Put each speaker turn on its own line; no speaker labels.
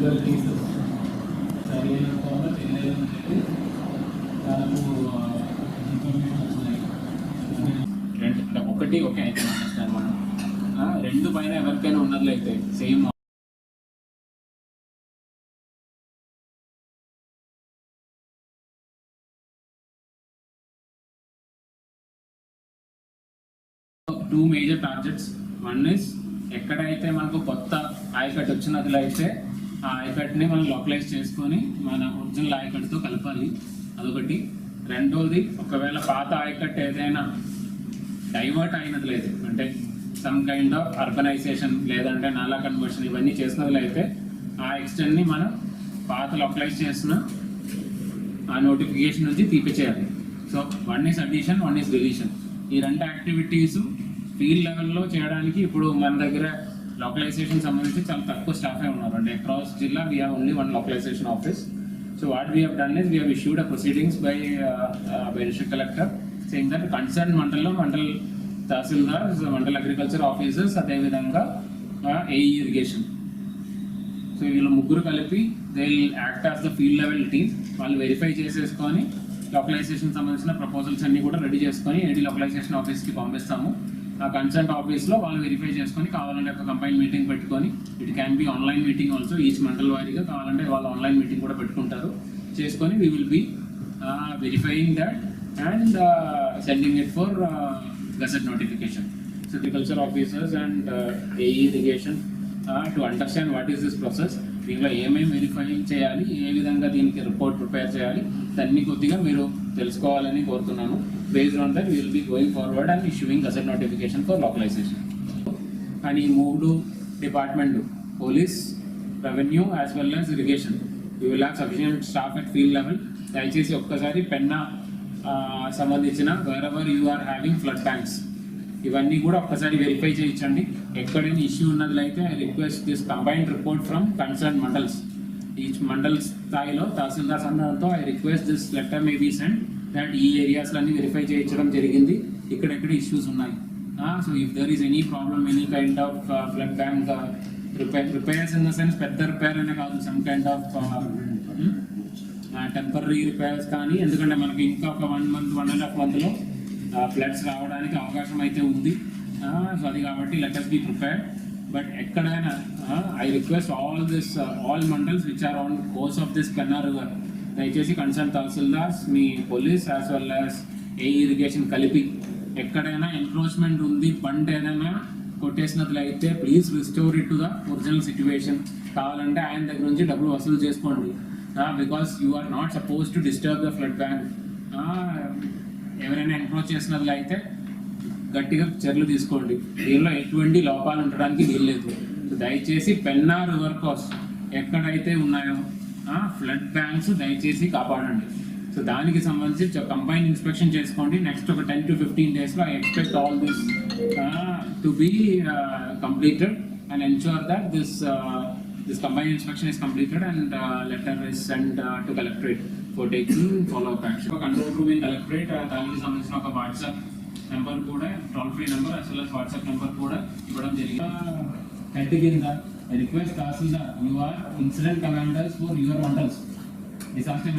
Regular cases చదివినంత తెలియదని చెప్పి దాదాపు ఇన్ఫర్మేషన్ వచ్చినాయి రెండు అంటే ఒకటి ఒకే అయితే అండర్స్టాండ్ మనం. రెండు పైన ఎవరికైనా ఉన్నట్లయితే same. Two major targets one is ఎక్కడైతే మనకు కొత్త ఆయకట్ వచ్చినట్లయితే ఆ ఆయకట్ని మనం లోకలైజ్ చేసుకొని మన ఒరిజినల్ ఆయకట్తో కలపాలి. అదొకటి. రెండోది ఒకవేళ పాత ఐకట్ ఏదైనా డైవర్ట్ అయినట్లయితే అంటే సమ్ కైండ్ ఆఫ్ అర్బనైజేషన్ లేదంటే నాలా కన్వర్షన్ ఇవన్నీ చేసినట్లయితే ఆ ఎక్స్టెండ్ని మనం పాత లోకలైజ్ చేసిన ఆ నోటిఫికేషన్ నుంచి తీపిచేయాలి so one is addition one is deletion ఈ రెండు యాక్టివిటీస్ ఫీల్డ్ లెవెల్లో చేయడానికి ఇప్పుడు మన దగ్గర లోకలైజేషన్ సంబంధించి చాలా తక్కువ స్టాఫే ఉన్నారు. అంటే అక్రాస్ జిల్లా we have only one localisation office so what we have done is we have issued a proceedings by by district collector saying that concern మండల్లో మండల్ తహసీల్దార్ మండల్ అగ్రికల్చర్ ఆఫీసర్స్ అదేవిధంగా ఏ ఇరిగేషన్ సో వీళ్ళు ముగ్గురు కలిపి they act as the field level team వాళ్ళు verify చేసేసుకొని localisation సంబంధించిన proposals అన్నీ కూడా రెడీ చేసుకొని ఏడి లోకలైజేషన్ ఆఫీస్కి పంపిస్తాము. ఆ కన్సల్ట్ ఆఫీస్లో వాళ్ళు వెరిఫై చేసుకొని కావాలంటే ఒక కంపైన్ మీటింగ్ పెట్టుకొని it can be online meeting also each mandal వారీగా కావాలంటే వాళ్ళు ఆన్లైన్ మీటింగ్ కూడా పెట్టుకుంటారు. చేసుకొని we will be verifying that and sending it for gazette notification so officers and A irrigation to understand what is this process దీనిలో ఏమేమి verify చేయాలి ఏ విధంగా దీనికి రిపోర్ట్ ప్రిపేర్ చేయాలి దాన్ని కొద్దిగా మీరు తెలుసుకోవాలని కోరుతున్నాను. Based on that will be going forward and issuing asset notification for localization and ఈ మూడు department police revenue as well as irrigation you will have sufficient staff at field level దయచేసి ఒక్కసారి పెన్నా సంబంధించిన wherever you are having flood tanks ఇవన్నీ కూడా ఒక్కసారి verify చేయించండి. ఎక్కడైనా ఇష్యూ ఉన్నట్లయితే I request this combined report from concern mandals each mandal స్థాయిలో తహసీల్దార్ సంఘంతో I request this letter may be send that ఈ ఏరియాస్లన్నీ వెరిఫై చేయించడం జరిగింది. ఇక్కడెక్కడ ఇష్యూస్ ఉన్నాయి. So if there is any problem any kind of flood bank repair repairs in the sense పెద్ద repair అనే కాదు some kind of temporary repairs కానీ ఎందుకంటే మనకి ఇంకా ఒక one month one and half మంత్లో ఫ్లడ్స్ రావడానికి అవకాశం అయితే ఉంది సో అది కాబట్టి లెటర్స్ బీ ప్రిపేర్డ్ బట్ ఎక్కడైనా I request all this all mandals which are on course of this Penna river దయచేసి concern tahsildars me police as well as a irrigation కలిపి ఎక్కడైనా ఎన్క్రోచ్మెంట్ ఉంది బండ్ ఏదైనా కొట్టేసినట్లయితే please restore it to the original situation కావాలంటే ఆయన దగ్గర నుంచి డబ్బులు వసూలు చేసుకోండి. Because you are not suppose to disturb the flood bank ఎవరైనా ఎన్క్రోచ్ చేసినట్లయితే గట్టిగా చర్యలు తీసుకోండి. దీనిలో ఎటువంటి లోపాలు ఉండడానికి వీల్లేదు. దయచేసి పెన్నా రివర్ కోస్ ఎక్కడైతే ఉన్నాయో ఫ్లడ్ బ్యాంక్స్ దయచేసి కాపాడండి. సో దానికి సంబంధించి కంబైన్ ఇన్స్పెక్షన్ చేసుకోండి. నెక్స్ట్ ఒక టెన్ టు ఫిఫ్టీన్ డేస్లో I expect all this to be completed and ensure that this this combine inspection is completed and letter is send to collectorate for taking follow up action control room in collectorate దానికి సంబంధించిన ఒక WhatsApp number కూడా toll free number అసలు WhatsApp number కూడా ఇవ్వడం జరిగింది. Head కింద request tahsildar you are incident commanders for your mandals disaster